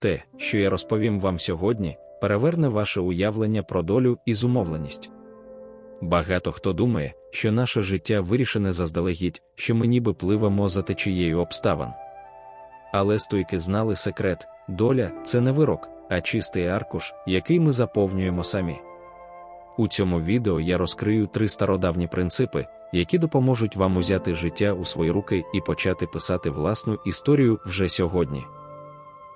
Те, що я розповім вам сьогодні, переверне ваше уявлення про долю і зумовленість. Багато хто думає, що наше життя вирішене заздалегідь, що ми ніби пливемо за течією обставин. Але стойки знали секрет доля це не вирок, а чистий аркуш, який ми заповнюємо самі. У цьому відео я розкрию три стародавні принципи, які допоможуть вам узяти життя у свої руки і почати писати власну історію вже сьогодні.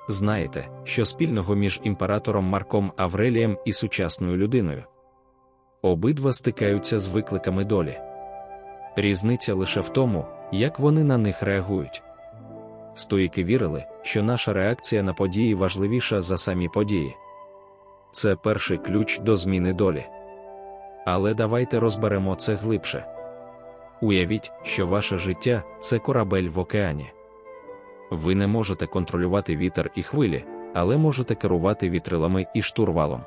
Знаєте, що спільного між імператором Марком Аврелієм і сучасною людиною? Обидва стикаються з викликами долі. Різниця лише в тому, як вони на них реагують. Стоїки вірили, що наша реакція на події важливіша за самі події. Це перший ключ до зміни долі. Але давайте розберемо це глибше. Уявіть, що ваше життя це корабель в океані. Ви не можете контролювати вітер і хвилі, але можете керувати вітрилами і штурвалом.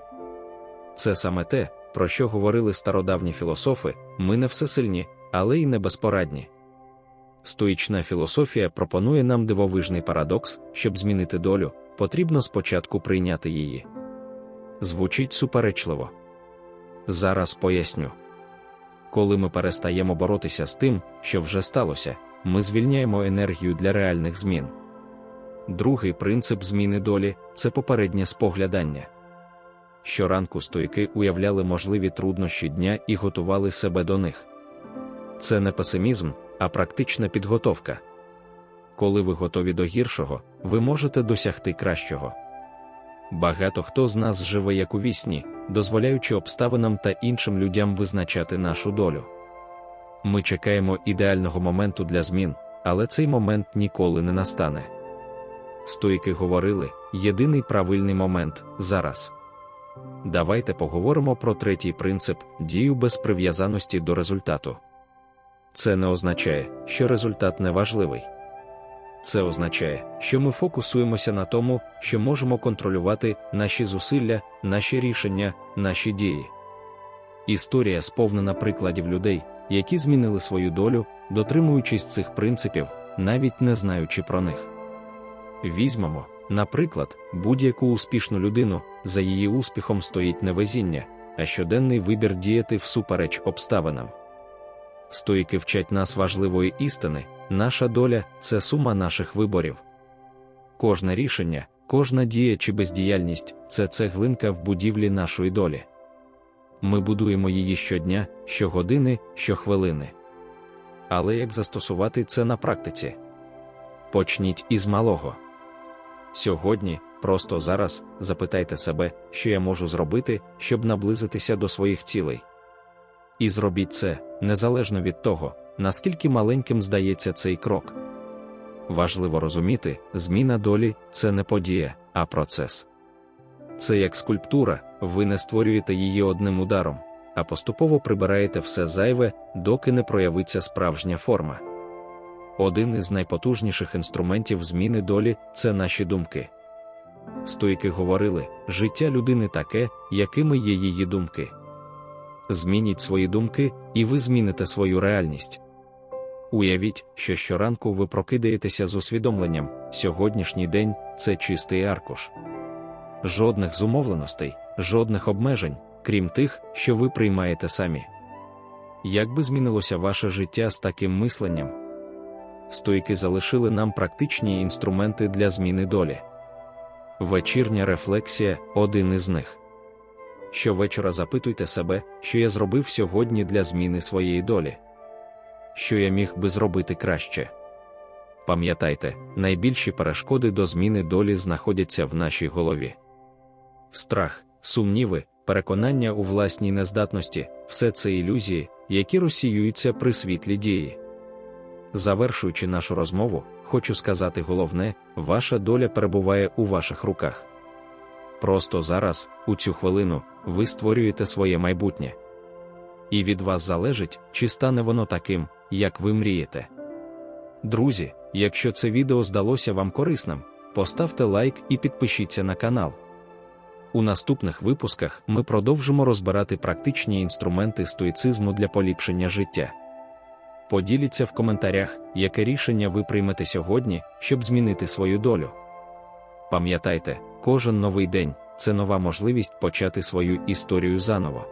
Це саме те, про що говорили стародавні філософи: ми не всесильні, але й не безпорадні. Стоїчна філософія пропонує нам дивовижний парадокс, щоб змінити долю, потрібно спочатку прийняти її. Звучить суперечливо. Зараз поясню. Коли ми перестаємо боротися з тим, що вже сталося, ми звільняємо енергію для реальних змін. Другий принцип зміни долі це попереднє споглядання. Щоранку стойки уявляли можливі труднощі дня і готували себе до них. Це не песимізм, а практична підготовка. Коли ви готові до гіршого, ви можете досягти кращого. Багато хто з нас живе як у вісні, дозволяючи обставинам та іншим людям визначати нашу долю. Ми чекаємо ідеального моменту для змін, але цей момент ніколи не настане. Стойки говорили: єдиний правильний момент зараз. Давайте поговоримо про третій принцип дію без прив'язаності до результату. Це не означає, що результат не важливий. Це означає, що ми фокусуємося на тому, що можемо контролювати наші зусилля, наші рішення, наші дії. Історія сповнена прикладів людей, які змінили свою долю, дотримуючись цих принципів, навіть не знаючи про них. Візьмемо, наприклад, будь-яку успішну людину, за її успіхом стоїть не везіння, а щоденний вибір діяти всупереч обставинам. Стоїки вчать нас важливої істини, наша доля це сума наших виборів. Кожне рішення, кожна дія чи бездіяльність це цеглинка в будівлі нашої долі. Ми будуємо її щодня, щогодини, щохвилини. Але як застосувати це на практиці? Почніть із малого. Сьогодні, просто зараз, запитайте себе, що я можу зробити, щоб наблизитися до своїх цілей. І зробіть це незалежно від того, наскільки маленьким здається цей крок. Важливо розуміти, зміна долі це не подія, а процес. Це як скульптура, ви не створюєте її одним ударом, а поступово прибираєте все зайве, доки не проявиться справжня форма. Один із найпотужніших інструментів зміни долі це наші думки. Стойки говорили, життя людини таке, якими є її думки. Змініть свої думки, і ви зміните свою реальність. Уявіть, що щоранку ви прокидаєтеся з усвідомленням, сьогоднішній день це чистий аркуш. Жодних зумовленостей, жодних обмежень, крім тих, що ви приймаєте самі. Як би змінилося ваше життя з таким мисленням? Стойки залишили нам практичні інструменти для зміни долі. Вечірня рефлексія один із них. Щовечора запитуйте себе, що я зробив сьогодні для зміни своєї долі. Що я міг би зробити краще. Пам'ятайте, найбільші перешкоди до зміни долі знаходяться в нашій голові. Страх, сумніви, переконання у власній нездатності все це ілюзії, які розсіюються при світлі дії. Завершуючи нашу розмову, хочу сказати головне: ваша доля перебуває у ваших руках. Просто зараз, у цю хвилину, ви створюєте своє майбутнє. І від вас залежить, чи стане воно таким, як ви мрієте. Друзі, якщо це відео здалося вам корисним, поставте лайк і підпишіться на канал. У наступних випусках ми продовжимо розбирати практичні інструменти стоїцизму для поліпшення життя. Поділіться в коментарях, яке рішення ви приймете сьогодні, щоб змінити свою долю. Пам'ятайте, кожен новий день це нова можливість почати свою історію заново.